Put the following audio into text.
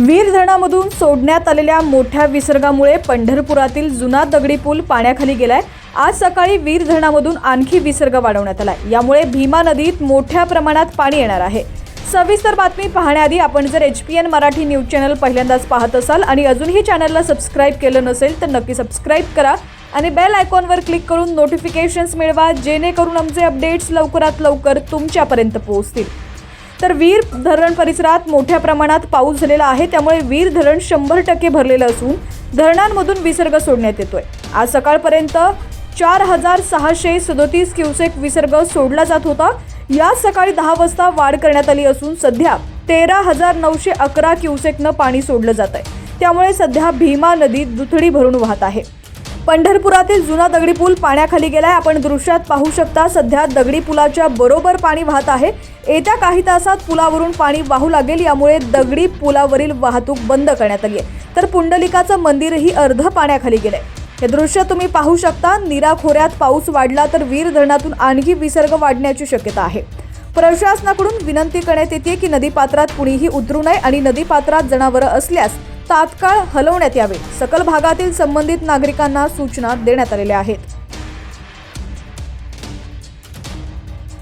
वीर धरणामधून सोडण्यात आलेल्या मोठ्या विसर्गामुळे पंढरपुरातील जुना दगडी पूल पाण्याखाली गेलाय. आज सकाळी वीर धरणामधून आणखी विसर्ग वाढवण्यात आलाय. यामुळे भीमा नदीत मोठ्या प्रमाणात पाणी येणार आहे. सविस्तर बातमी पाहण्याआधी आपण जर H P N Marathi news channel पहिल्यांदाच पाहत असाल आणि अजूनही चॅनलला सबस्क्राईब केलं नसेल तर नक्की सबस्क्राईब करा आणि बेल आयकॉनवर क्लिक करून नोटिफिकेशन्स मिळवा जेणेकरून आमचे अपडेट्स लवकरात लवकर तुमच्यापर्यंत पोहोचतील. तर वीर धरण परिसरात मोठ्या प्रमाणात पाऊस झालेला आहे. त्यामुळे वीर धरण शंभर टक्के भरलेलं असून धरणांमधून विसर्ग सोडण्यात येतोय. आज सकाळपर्यंत चार हजार सहाशे सदोतीस क्युसेक विसर्ग सोडला जात होता. या सकाळी दहा वाजता वाढ करण्यात आली असून सध्या तेरा हजार नऊशे अकरा क्युसेकनं पाणी सोडलं जात आहे त्यामुळे सध्या भीमा नदी दुथडी भरून वाहत आहे. पंढरपुरातील जुना दगडी पूल पाण्याखाली गेलाय. आपण दृश्यात पाहू शकता सध्या दगडी पुलाच्या बरोबर पाणी वाहत आहे. येत्या काही तासात पुलावरून पाणी वाहू लागेल. यामुळे दगडी पुलावरील वाहतूक बंद करण्यात आली आहे. तर पुंडलिकाचं मंदिरही अर्ध पाण्याखाली गेलंय. हे दृश्य तुम्ही पाहू शकता. नीरा खोऱ्यात पाऊस वाढला तर वीर धरणातून आणखी विसर्ग वाढण्याची शक्यता आहे. प्रशासनाकडून विनंती करण्यात येते की नदीपात्रात कुणीही उतरू नये आणि नदीपात्रात जनावरं असल्यास तात्काळ हलवण्यात यावे. सकल भागातील संबंधित नागरिकांना सूचना देण्यात आलेल्या आहेत.